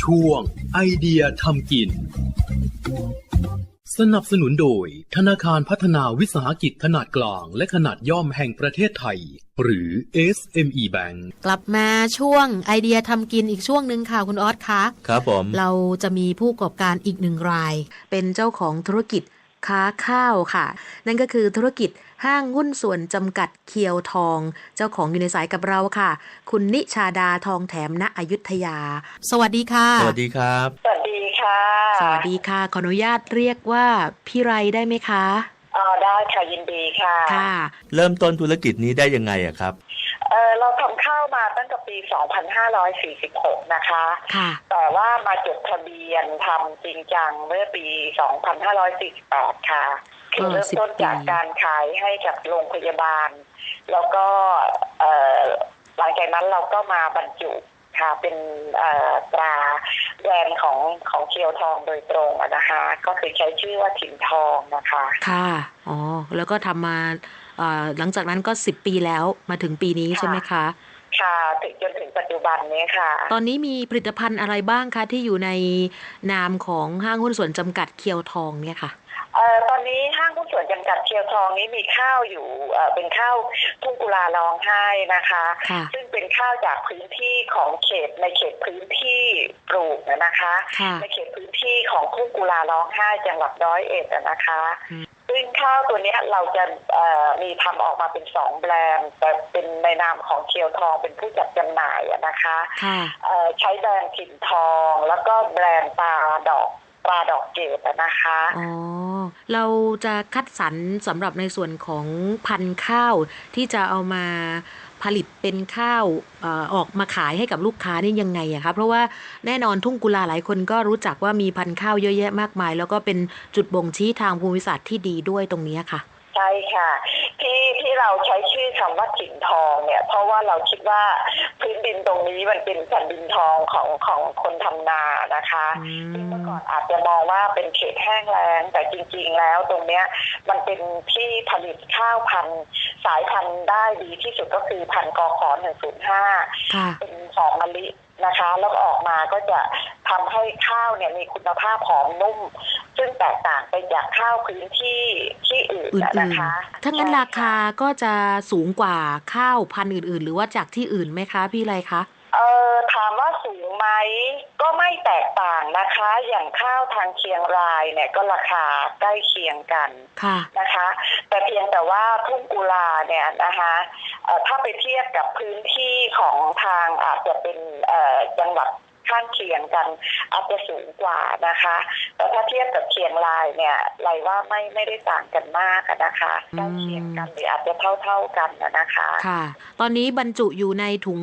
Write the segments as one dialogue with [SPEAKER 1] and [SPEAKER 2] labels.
[SPEAKER 1] ช่วงไอเดียทำกิน สนับสนุนโดย ธนาคารพัฒนาวิสาหกิจขนาดกลาง และขนาดย่อมแห่งประเทศไทย หรือ SME Bank
[SPEAKER 2] กลับมาช่วงไอเดียทำกินอีกช่วงหนึ่งค่ะคุณออสคะ
[SPEAKER 3] ครับผม
[SPEAKER 2] เราจะมีผู้ประกอบการอีกหนึ่งราย เป็นเจ้าของธุรกิจ ค้าข้าวค่ะ นั่นก็คือธุรกิจห้างหุ้นส่วนจำกัดเคียวทอง เจ้าของอยู่ในสายกับเราค่ะ คุณนิชาดาทองแถมณอยุธยา สวัสดีค่ะ
[SPEAKER 3] สวัสดีครับ
[SPEAKER 4] สวัสดีค่ะ
[SPEAKER 2] สวัสดีค่ะ ขออนุญาตเรียกว่าพี่ไรได้ไหมคะ
[SPEAKER 4] อ๋อได้ค่ะยินดีค่ะ
[SPEAKER 2] ค่ะ
[SPEAKER 3] เริ่มต้นธุรกิจนี้ได้ยังไงอะครับ
[SPEAKER 4] เออเราทำข้าวมาตั้งแต่ปี 2546 นะคะ
[SPEAKER 2] ค่ะ
[SPEAKER 4] แต่ว่ามาจดทะเบียนทำจริงจังเมื่อปี 2548 ค่ะ คือ
[SPEAKER 2] เออ
[SPEAKER 4] เริ่มต้น
[SPEAKER 2] 10ปี
[SPEAKER 4] จากการขายให้กับโรงพยาบาล แล้วก็เอ่อหลังจากนั้นเราก็มาบรรจุค่ะเป็นเอ่อตราแบรนด์ของของเคียวทองโดยตรงอะนะคะ ก็คือใช้ชื่อว่าถิ่นทองนะคะ
[SPEAKER 2] ค่ะ อ๋อ แล้วก็ทำมาเอ่อ หลังจากนั้นก็10ปีแล้วมาถึงปีนี้
[SPEAKER 4] ค่ะ
[SPEAKER 2] ใช่ไหมคะ
[SPEAKER 4] ค่ะถึงจนถึงปัจจุบันนี้ค่ะ
[SPEAKER 2] ตอนนี้มีผลิตภัณฑ์อะไรบ้างคะที่อยู่ในนามของห้างหุ้นส่วนจำกัดเคียวทองเนี่ยค่ะ
[SPEAKER 4] เอ่อตอนนี้ห้างหุ้นส่วนจำกัดเชียวทองนี้มีข้าวอยู่เอ่อเป็นข้าวทุ่งกุลาร้องไห้นะคะ
[SPEAKER 2] ค่ะ
[SPEAKER 4] ซึ่งเป็นข้าวจากพื้นที่ของเขตในเขตพื้นที่ปลูกนะคะ
[SPEAKER 2] ค่ะ
[SPEAKER 4] ในเขตพื้นที่ของทุ่งกุลาร้องไห้จังหวัดร้อยเอ็ดอะนะคะ
[SPEAKER 2] อืม
[SPEAKER 4] ซึ่งข้าวตัวเนี้ยเราจะเอ่อมีทำออกมาเป็นสองแบรนด์แต่เป็นในนามของเชียวทองเป็นผู้จัดจำหน่ายอะนะคะ
[SPEAKER 2] ค่ะ
[SPEAKER 4] เอ่อใช้แบรนด์ถิ่นทอง แล้วก็แบรนด์ปลาดอก ปลาดอกเกดนะคะ
[SPEAKER 2] อ๋อเราจะคัดสรรสำหรับในส่วนของพันธุ์ข้าวที่จะเอามาผลิตเป็นข้าวออออกมาขายให้กับลูกค้านี่ยังไงอะคะเพราะว่าแน่นอนทุ่งกุลาหลายคนก็รู้จักว่ามีพันธุ์ข้าวเยอะแยะมากมาย แล้วก็เป็นจุดบ่งชี้ทางภูมิศาสตร์ที่ดีด้วยตรงนี้ค่ะ
[SPEAKER 4] ใช่ค่ะที่ที่เราใช้ชื่อคำว่าถิ่นทองเนี่ย เพราะว่าเราคิดว่าพื้นดินตรงนี้มันเป็นแผ่นดินทองของของคนทำนานะคะ
[SPEAKER 2] อืม
[SPEAKER 4] ซึ่งเมื่อก่อนอาจจะมองว่าเป็นเขตแห้งแล้งแต่จริง ๆ แล้วตรงเนี้ยมันเป็นที่ผลิตข้าวพันธุ์สายพันธุ์ได้ดีที่สุดก็คือพันธุ์กอขอ105
[SPEAKER 2] ค่ะ
[SPEAKER 4] เป็นหอมมะลินะคะ แล้วก็ออกมาก็จะทำให้ข้าวเนี่ยมีคุณภาพหอมนุ่ม ซึ่งแตกต่างไปจากข้าวพื้นที่ที่อื่น
[SPEAKER 2] อื่
[SPEAKER 4] น่ะ
[SPEAKER 2] น
[SPEAKER 4] นะคะ
[SPEAKER 2] ๆถ้างั้นราคาก็จะสูงกว่าข้าวพันธุ์อื่น ๆ หรือว่าจากที่อื่นไหมคะพี่ไรคะ
[SPEAKER 4] เออถามว่าสูงไหมก็ไม่แตกต่างนะคะ อย่างข้าวทางเชียงรายเนี่ยก็ราคาใกล้เคียงกัน
[SPEAKER 2] ค่ะ
[SPEAKER 4] นะคะ แต่เพียงแต่ว่าทุ่งกุลาเนี่ยนะคะเอ่อถ้าไปเทียบกับพื้นที่ของทางอาจจะเป็นเอ่อจังหวัด ข้างเคียงกันอาจจะสูงกว่านะคะแต่ถ้าเทียบกับเชียงรายเนี่ยไรว่าไม่ไม่ได้ต่างกันมากอะนะคะใกล้เคียงกันหรืออาจจะเท่าเท่าๆกันอะนะคะ
[SPEAKER 2] ค่ะ ตอนนี้บรรจุอยู่ในถุง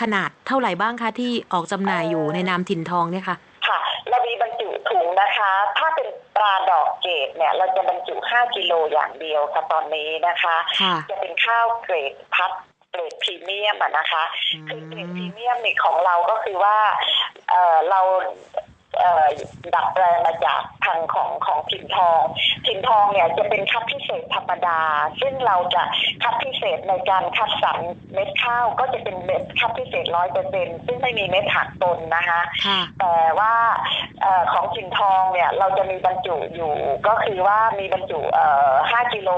[SPEAKER 2] ขนาดเท่าไหร่บ้างคะที่ออกจำหน่ายอยู่ในนามถิ่นทองเนี่ยค่ะ
[SPEAKER 4] ค่ะเรามีบรรจุถุงนะคะ ถ้าเป็นปลาดอกเกดเนี่ย เราจะบรรจุ 5 กิโลอย่างเดียวค่ะตอนนี้นะคะ
[SPEAKER 2] ค่ะ
[SPEAKER 4] จะเป็นข้าวเกรดพัดเก รดพรีเมียมอะนะคะ
[SPEAKER 2] อืม
[SPEAKER 4] คือเกรดพรีเมียมนี่ของเราก็คือว่า เอ่อเราเอ่อ ดัดแปลงมาจากทางของของถิ่นทองถิ่นทองเนี่ยจะเป็นคัดพิเศษธรรมดา ซึ่งเราจะคัดพิเศษในการคัดสรรเม็ดข้าวก็จะเป็นเม็ดคัดพิเศษร้อยเปอร์เซ็นซึ่งไม่มีเม็ดหักตนนะคะ
[SPEAKER 2] ค่ะ
[SPEAKER 4] แต่ว่าเออของถิ่นทองเนี่ยเราจะมีบรรจุอยู่ก็คือว่ามีบรรจุเอ่อ5กิโล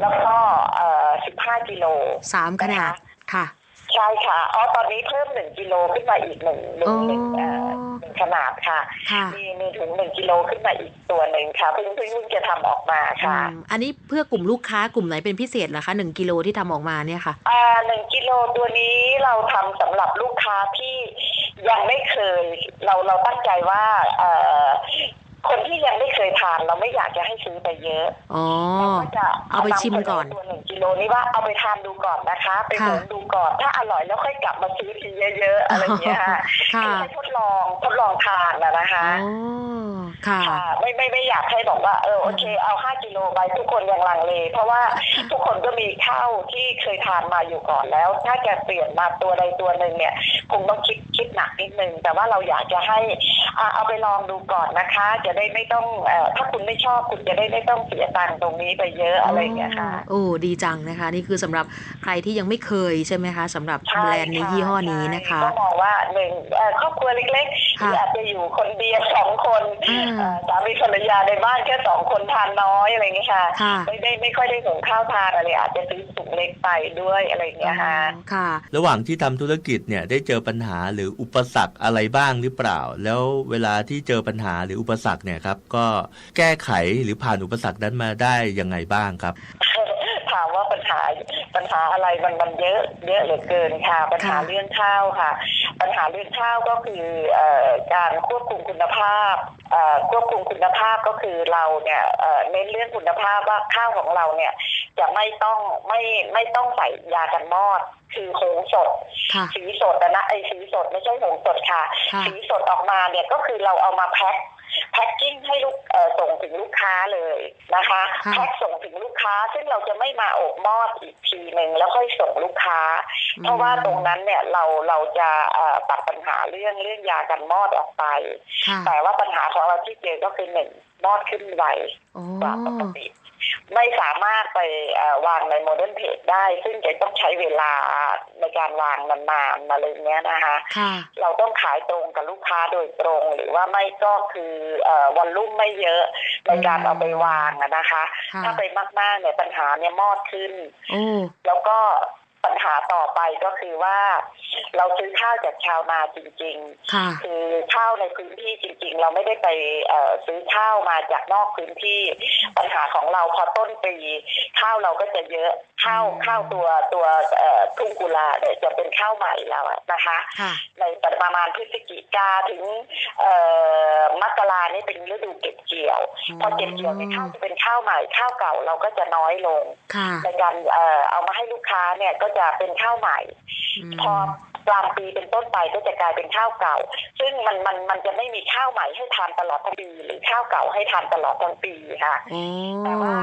[SPEAKER 4] แล้วก็เอ่อ15กิโล
[SPEAKER 2] สามขนาดค่ะ
[SPEAKER 4] ใช่ค่ะอ๋อตอนนี้เพิ่ม1กิโลขึ้นมาอีกหนึ่งหนึ่ง
[SPEAKER 2] อ๋อ
[SPEAKER 4] หนึ่งเอ่อหนึ่งขนาดค่ะ
[SPEAKER 2] ค่ะ
[SPEAKER 4] มีมีถึง1กิโลขึ้นมาอีกตัวหนึ่งค่ะเพิ่งเพิ่งเพิ่งจะทำออกมา
[SPEAKER 2] อื
[SPEAKER 4] ค่ะ
[SPEAKER 2] มอันนี้เพื่อกลุ่มลูกค้ากลุ่มไหนเป็นพิเศษเหรอคะหนึ่งกิโลที่ทำออกมาเนี่ยค่ะ
[SPEAKER 4] อ่าหนึ่งกิโลตัวนี้เราทำสำหรับลูกค้าที่ยังไม่เคย เราเราตั้งใจว่าเอ่อคนที่ยังไม่เคยทานเราไม่อยากจะให้ซื้อไปเยอะ
[SPEAKER 2] อ๋อ
[SPEAKER 4] เราก็จะ
[SPEAKER 2] เอาไปชิมก่อนำ
[SPEAKER 4] เสตัวหนึ่งกิ โลนี้ว่าเอาไปทานดูก่อนนะคะ ไป
[SPEAKER 2] ค่ะ
[SPEAKER 4] หุงดูก่อนถ้าอร่อยแล้วค่อยกลับมาซื้อทีเยอะๆอะไรอย่างเงี้ยค่ะ
[SPEAKER 2] ค่ะ
[SPEAKER 4] คือให้ทดลองทดลองทานนะนะคะ
[SPEAKER 2] อ๋อค่ะ
[SPEAKER 4] ค่ะไม่ไม่ไม่อยากให้บอกว่าเออโอเคเอาห้ากิโลไปทุกคนยังลังเลเพราะว่าทุกคนก็มีข้าวที่เคยทานมาอยู่ก่อนแล้ว ถ้าจะเปลี่ยนมาตัวใดตัวหนึ่งเนี่ยคงต้องคิดคิดหนักนิดนึงแต่ว่าเราอยากจะให้อะเอาไปลองดูก่อนนะคะ จะได้ไม่ต้องเอ่อถ้าคุณไม่ชอบคุณจะได้ไม่ต้องเสียตังค์ตรงนี้ไปเยอะอะไรอย่างเงี้ยค่ะ
[SPEAKER 2] โอ้ดีจังนะคะ นี่คือสำหรับใครที่ยังไม่เคยใช่ไหมคะสำหรับ
[SPEAKER 4] ใช่
[SPEAKER 2] แบรนด์ใน
[SPEAKER 4] ค่ะ
[SPEAKER 2] ยี่ห้อนี้นะคะ
[SPEAKER 4] ใช่ก็มองว่าหนึ่งเอ่อครอบครัวเเล็กๆ หรือ
[SPEAKER 2] ค่ะ
[SPEAKER 4] อาจจะอยู่คนเดียวสองคน
[SPEAKER 2] อ่า
[SPEAKER 4] เอ่อสามีภรรยาในบ้านแค่สองคนทานน้อยอะไรอย่างเงี้ยค่ะ
[SPEAKER 2] ค่ะ
[SPEAKER 4] ไม่ได้ไม่ค่อยได้ส่งข้าวทานอะไรอาจจะซื้อถุงเล็กไปด้วยอะไรอย่างเงี้ยค่ะ
[SPEAKER 2] ค่ะ
[SPEAKER 3] ระหว่างที่ทำธุรกิจเนี่ยได้เจอปัญหาหรืออุปสรรคอะไรบ้างหรือเปล่า แล้วเวลาที่เจอปัญหาหรืออุปสรรคเนี่ยครับ ก็แก้ไขหรือผ่านอุปสรรคนั้นมาได้ยังไงบ้างครับ
[SPEAKER 4] ถามว่าปัญหาปัญหาอะไรมันมันเยอะเยอะเหลือเกินค่ะ ปัญหา
[SPEAKER 2] ค่ะ
[SPEAKER 4] เรื่องข้าวค่ะ ปัญหาเรื่องข้าวก็คือเอ่อการควบคุมคุณภาพเอ่อควบคุมคุณภาพก็คือเราเนี่ยเอ่อเน้นเรื่องคุณภาพว่าข้าวของเราเนี่ยจะไม่ต้องไม่ไม่ต้องใส่ยากันมอดคือหงสด
[SPEAKER 2] ค่ะ
[SPEAKER 4] สีสดอะนะไอสีสดไม่ใช่หงสดค่ะ
[SPEAKER 2] ค่ะ
[SPEAKER 4] สีสดออกมาเนี่ยก็คือเราเอามาแพ็ค แพ็คกิ้งให้ลูกเอ่อส่งถึงลูกค้าเลยนะคะ
[SPEAKER 2] ค่ะ
[SPEAKER 4] แพ็คส่งถึงลูกค้า ซึ่งเราจะไม่มาอบมอดอีกทีหนึ่งแล้วค่อยส่งลูกค้า เพราะว่าตรงนั้นเนี่ยเราเราจะเอ่อตัดปัญหาเรื่องเรื่องยากันมอดออกไป
[SPEAKER 2] ค่ะ
[SPEAKER 4] แต่ว่าปัญหาของเราที่เจอก็คือหนึ่งมอดขึ้นไว
[SPEAKER 2] โอ้
[SPEAKER 4] กว่าปกติ ไม่สามารถไปเอ่อวางในโมเดิร์นเพจได้ ซึ่งจะต้องใช้เวลาในการวางนานๆมาเลยเนี้ยนะคะ
[SPEAKER 2] ค่ะ
[SPEAKER 4] เราต้องขายตรงกับลูกค้าโดยตรง หรือว่าไม่ก็คือเอ่อวันรุ่มไม่เยอะในการเอาไปวางอะนะคะ
[SPEAKER 2] ค่ะ
[SPEAKER 4] ถ้าไปมากๆเนี่ยปัญหาเนี่ยมอดขึ้น
[SPEAKER 2] โอ้
[SPEAKER 4] แล้วก็ ปัญหาต่อไปก็คือว่า เราซื้อข้าวจากชาวนาจริง ๆ
[SPEAKER 2] ค่ะ
[SPEAKER 4] คือข้าวในพื้นที่จริง ๆ เราไม่ได้ไปเอ่อซื้อข้าวมาจากนอกพื้นที่ ปัญหาของเราพอต้นปีข้าวเราก็จะเยอะข้าว
[SPEAKER 2] อืม
[SPEAKER 4] ข้าวตัวตัวเอ่อทุ่งกุลาเนี่ยจะเป็นข้าวใหม่แล้วอะนะคะ
[SPEAKER 2] ค่ะ
[SPEAKER 4] ในประมาณพฤศจิกาถึงเอ่อมกรานี่เป็นฤดูเก็บเกี่ยว พอเก็บเกี่ยวในยข้าวจะเป็นข้าวใหม่ข้าวเก่าเราก็จะน้อยลง
[SPEAKER 2] ค่ะ
[SPEAKER 4] ในการเอ่อเอามาให้ลูกค้าเนี่ยก็จะเป็นข้าวใหม่
[SPEAKER 2] ม
[SPEAKER 4] พอกลางปีเป็นต้นไปก็จะกลายเป็นข้าวเก่า ซึ่งมันมันมันจะไม่มีข้าวใหม่ให้ทานตลอดทั้งปีหรือข้าวเก่าให้ทานตลอดทั้งปีค่ะ
[SPEAKER 2] โอ้
[SPEAKER 4] แต่ว่า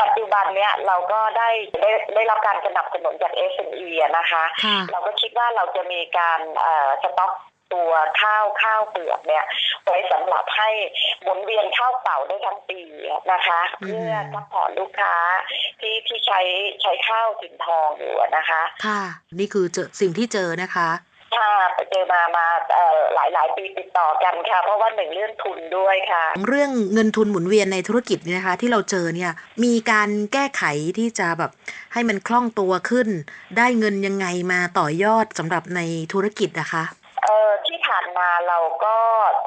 [SPEAKER 4] ปัจจุบันเนี้ยเราก็ได้ได้ได้รับการสนับสนุนจาก s อ e อะนะคะ
[SPEAKER 2] ค่ะ
[SPEAKER 4] เราก็คิดว่าเราจะมีการเอ่อสต็อก ตัวข้าวข้าวเปลือกเนี่ยไว้สำหรับให้หมุนเวียนข้าวเก่าได้ทั้งปีนะคะ
[SPEAKER 2] อืม
[SPEAKER 4] เพื่อซัพพอร์ตลูกค้าที่ที่ใช้ใช้ข้าวสินทองอยู่อะนะคะ
[SPEAKER 2] ค่ะ นี่คือเจอสิ่งที่เจอนะคะ
[SPEAKER 4] ค่ะไปเจอมามาเอ่อหลายหลายปีติดต่อกันค่ะ เพราะว่าหนึ่งเรื่องทุนด้วยค่ะ
[SPEAKER 2] เรื่องเงินทุนหมุนเวียนในธุรกิจเนี่ยนะคะ ที่เราเจอเนี่ยมีการแก้ไขที่จะแบบให้มันคล่องตัวขึ้น ได้เงินยังไงมาต่อยอดสำหรับในธุรกิจนะคะ
[SPEAKER 4] เอ่อที่ ผ่านมาเราก็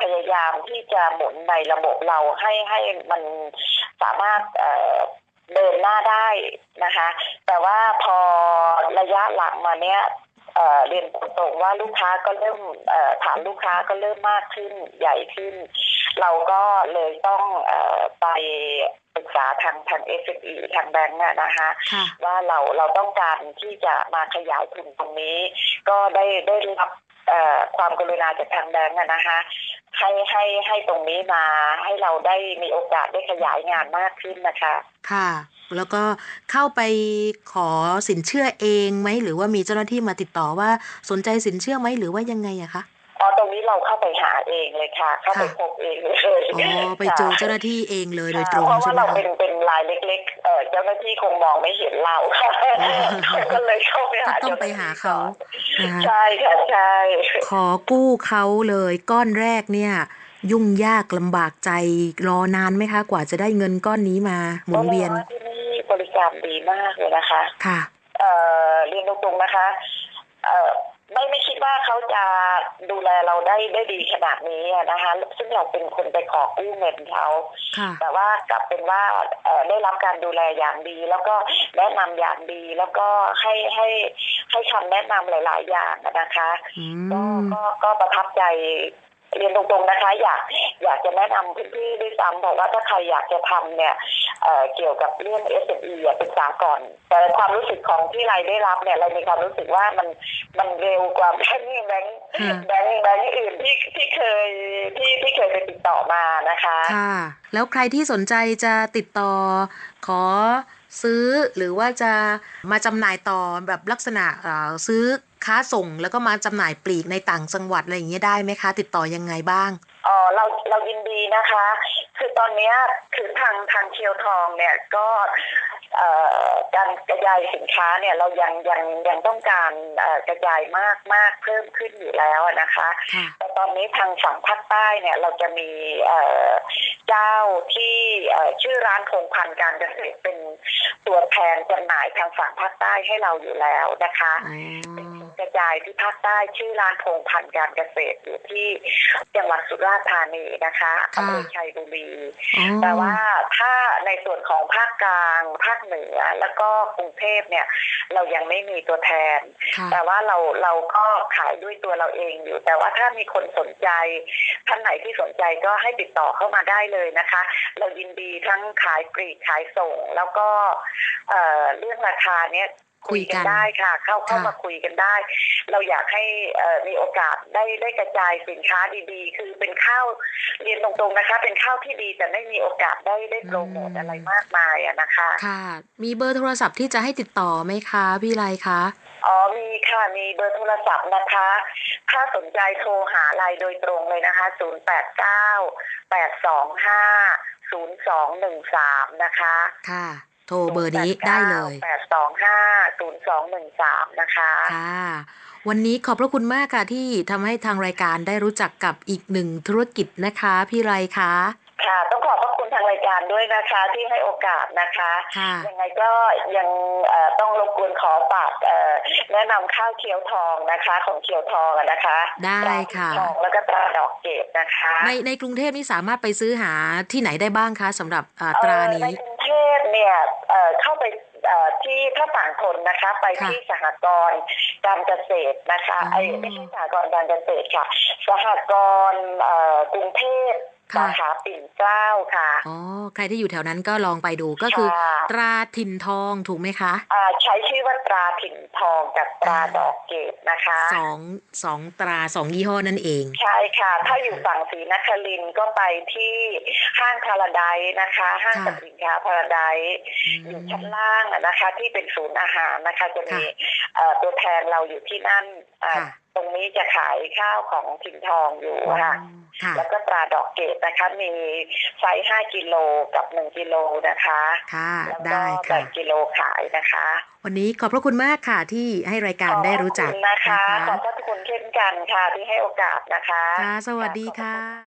[SPEAKER 4] พยายามที่จะหมุนในระบบเราให้ให้มันสามารถเอ่อเดินหน้าได้นะคะ แต่ว่าพอระยะหลังมาเนี้ยเอ่อเรียนตรงๆว่าลูกค้าก็เริ่มเอ่อฐานลูกค้าก็เริ่มมากขึ้นใหญ่ขึ้น เราก็เลยต้องเอ่อไปปรึกษาทางทาง s อ e ทางแบงก์อะนะคะ
[SPEAKER 2] ค่ะ
[SPEAKER 4] ว่าเราเราต้องการที่จะมาขยายทุนตรงนี้ ก็ได้ได้รับเอ่อ ความกรุณาจากทางแบงก์อะนะคะให้ให้ให้ตรงนี้มาให้เราได้มีโอกาสได้ขยายงานมากขึ้นนะคะ
[SPEAKER 2] ค่ะ แล้วก็เข้าไปขอสินเชื่อเองไหมหรือว่ามีเจ้าหน้าที่มาติดต่อว่าสนใจสินเชื่อไหมหรือว่ายังไงอะคะ
[SPEAKER 4] อ๋อตรงนี้เราเข้าไปหาเองเลยค่ะ เข้าไป
[SPEAKER 2] ค่ะ
[SPEAKER 4] พบเองเลย
[SPEAKER 2] อ๋อไปเจอเจ้าหน้าที่เองเลยโดยตรง
[SPEAKER 4] เพราะ
[SPEAKER 2] ใช่
[SPEAKER 4] ว่า
[SPEAKER 2] ไหม
[SPEAKER 4] เรา
[SPEAKER 2] คะ
[SPEAKER 4] เป็นเป็นรายเล็กๆ เอ่อเจ้าหน้าที่คงมองไม่เห็นเราค่ะ
[SPEAKER 2] อ๋อ
[SPEAKER 4] ก็เลยเข้าไปหา
[SPEAKER 2] ก็ต้องไปหาเขานะคะ
[SPEAKER 4] ใช่ค่ะใช่
[SPEAKER 2] ขอกู้เขาเลยก้อนแรกเนี่ย ยุ่งยากลำบากใจรอนานไหมคะ กว่าจะได้เงินก้อนนี้มาหมุนเวียน
[SPEAKER 4] พราะาที่นี่บริการดีมากเลยนะคะ
[SPEAKER 2] ค่ะ
[SPEAKER 4] เอ่อเรียนตรงๆนะคะ เอ่อ ไม่ไม่คิดว่าเขาจะดูแลเราได้ได้ดีขนาดนี้อะนะคะ ซึ่งเราเป็นคนไปขอกู้เงินเขา
[SPEAKER 2] ค่ะ
[SPEAKER 4] แต่ว่ากลับเป็นว่าเอ่อได้รับการดูแลอย่างดี แล้วก็แนะนำอย่างดี แล้วก็ให้ให้ให้คำแนะนำหลาย ๆ อย่างอะนะคะ
[SPEAKER 2] อื
[SPEAKER 4] ก็
[SPEAKER 2] ม
[SPEAKER 4] ก็ก็ประทับใจ เรียนตรงๆนะคะ อยากอยากจะแนะนำพี่ๆด้วยซ้ำบอกว่าถ้าใครอยากจะทำเนี่ยเอ่อเกี่ยวกับเรื่อง s อ e ปรึกษาก่อน แต่ความรู้สึกของที่ไรได้รับเนี่ยเรามีความรู้สึกว่ามันมันเร็วกว่าแบงค์แบงค์
[SPEAKER 2] ค่ะ
[SPEAKER 4] แบงค์แบงค์อื่นที่ที่เคยที่ที่เคยไปติดต่อมานะคะ
[SPEAKER 2] ค่ะ แล้วใครที่สนใจจะติดต่อขอ ซื้อหรือว่าจะมาจำหน่ายต่อแบบลักษณะซื้อค้าส่งแล้วก็มาจำหน่ายปลีกในต่างจังหวัดอะไรอย่างเงี้ยได้ไหมคะ ติดต่อยังไงบ้าง
[SPEAKER 4] อ๋อเราเรายินดีนะคะ คือตอนเนี้ยคือทางทางเชียวทองเนี่ยก็ การกระจายสินค้าเนี่ยเรายังยังยังต้องการเอ่อกระจายมากมากเพิ่มขึ้นอยู่แล้วอะนะคะ
[SPEAKER 2] ค่ะ
[SPEAKER 4] แต่ตอนนี้ทางฝั่งภาคใต้เนี่ยเราจะมีเอ่อเจ้าที่เอ่อชื่อร้านคงพันธุ์การเกษตรเป็นตัวแทนจำหน่ายทางฝั่งภาคใต้ให้เราอยู่แล้วนะคะ
[SPEAKER 2] อ๋อ
[SPEAKER 4] กระจายที่ภาคใต้ชื่อร้านพงพันธุ์การเกษตรอยู่ที่จังหวัดสุราษฎร์ธานีนะคะ
[SPEAKER 2] ค่ะ
[SPEAKER 4] อำเภอชัยบุรี
[SPEAKER 2] อ๋อ
[SPEAKER 4] แต่ว่าถ้าในส่วนของภาคกลางภาคเหนือ แล้วก็กรุงเทพเนี่ย เรายังไม่มีตัวแทน
[SPEAKER 2] ค่ะ
[SPEAKER 4] แต่ว่าเราเราก็ขายด้วยตัวเราเองอยู่ แต่ว่าถ้ามีคนสนใจท่านไหนที่สนใจก็ให้ติดต่อเข้ามาได้เลยนะคะ เรายินดีทั้งขายปลีกขายส่ง แล้วก็เอ่อเรื่องราคาเนี้ย
[SPEAKER 2] คุยกัน
[SPEAKER 4] ได้ค่ะ เข้าเข้า
[SPEAKER 2] ค่ะ
[SPEAKER 4] มาคุยกันได้ เราอยากให้เอ่อมีโอกาสได้ได้กระจายสินค้าดีๆ คือเป็นข้าวเรียนตรงๆนะคะ เป็นข้าวที่ดีแต่ไม่มีโอกาสได้ได้โปรโมทอะไรมากมายอะนะคะ
[SPEAKER 2] ค่ะ มีเบอร์โทรศัพท์ที่จะให้ติดต่อไหมคะพี่ไรคะ
[SPEAKER 4] อ๋อมีค่ะ มีเบอร์โทรศัพท์นะคะ ถ้าสนใจโทรหาลายโดยตรงเลยนะคะ 0 8 9 8 2 5 0 2 1 3 นะคะ
[SPEAKER 2] ค่ะโทรเบอร์นี้ได้เลย
[SPEAKER 4] 8 2 5 0 2 1 3นะคะ
[SPEAKER 2] ค่ะวันนี้ขอบพระคุณมากค่ะที่ทำให้ทางรายการได้รู้จักกับอีกหนึ่งธุรกิจนะคะพี่ไรคะ
[SPEAKER 4] ค่ะต้องขอบพระคุณทางรายการด้วยนะคะที่ให้โอกาสนะคะ
[SPEAKER 2] ค่ะ
[SPEAKER 4] ยังไงก็ยังเอ่อต้องรบกวนขอฝากเอ่อแนะนำข้าวเคียวทองนะคะ ของเคียวทองอะนะคะ
[SPEAKER 2] ได้ค่ะ
[SPEAKER 4] ตราสีทองแล้วก็ตราดอกเกดนะคะ
[SPEAKER 2] ในในกรุงเทพนี่สามารถไปซื้อหาที่ไหนได้บ้างคะสำหรับอ่าตรา
[SPEAKER 4] เอ่อ
[SPEAKER 2] นี้
[SPEAKER 4] ในกรุง เทพเนี่ยเอ่อเข้าไปเอ่อที่ถ้าต่างคนนะคะ ไป
[SPEAKER 2] ค่ะ
[SPEAKER 4] ที่สหกรณ์การเกษตรนะคะ
[SPEAKER 2] อ๋อ
[SPEAKER 4] ไอ้ไม่ใช่สหกรณ์การเกษตรค่ะ สหกรณ์เอ่อกรุงเทพ
[SPEAKER 2] ค่ะ
[SPEAKER 4] สาขาปิ่นเกล้าค่ะ
[SPEAKER 2] อ๋อใครที่อยู่แถวนั้นก็ลองไปดูก็คือ
[SPEAKER 4] ค่ะ
[SPEAKER 2] ตราถิ่นทองถูกไหมคะ
[SPEAKER 4] อ่าใช้ชื่อว่าตราถิ่นทองกับตราดอกเกดนะคะ
[SPEAKER 2] สองสองตราสองยี่ห้อนั่นเอง
[SPEAKER 4] ใช่ค่ะ ถ้าอยู่ฝั่งศรีนครินทร์ก็ไปที่ห้างพาราไดซ์นะคะ ห้าง
[SPEAKER 2] ค่ะ
[SPEAKER 4] สรรพสินค้าพาราไดซ์อยู่ชั้นล่างอะนะคะ ที่เป็นศูนย์อาหารนะคะจะมีเอ่อตัวแทนเราอยู่ที่นั่นอ่า
[SPEAKER 2] ค่ะ
[SPEAKER 4] ตรงนี้จะขายข้าวของถิ่นทองอยู่ค่ะ
[SPEAKER 2] ค่ะ
[SPEAKER 4] แล้วก็ตราดอกเกดนะคะ มีไซส์5กิโลกับ1กิโลนะคะ
[SPEAKER 2] ค่ะ
[SPEAKER 4] แล้วก็
[SPEAKER 2] ได้ค่ะ
[SPEAKER 4] แบ่งกิโลขายนะคะ
[SPEAKER 2] วันนี้ขอบพระคุณมากค่ะที่ให้รายการได้รู้จัก
[SPEAKER 4] ขอบคุณนะคะ
[SPEAKER 2] นะคะ
[SPEAKER 4] ขอบพระคุณเช่นกันค่ะที่ให้โอกาสนะคะ
[SPEAKER 2] ค่ะ สวัสดีค่ะ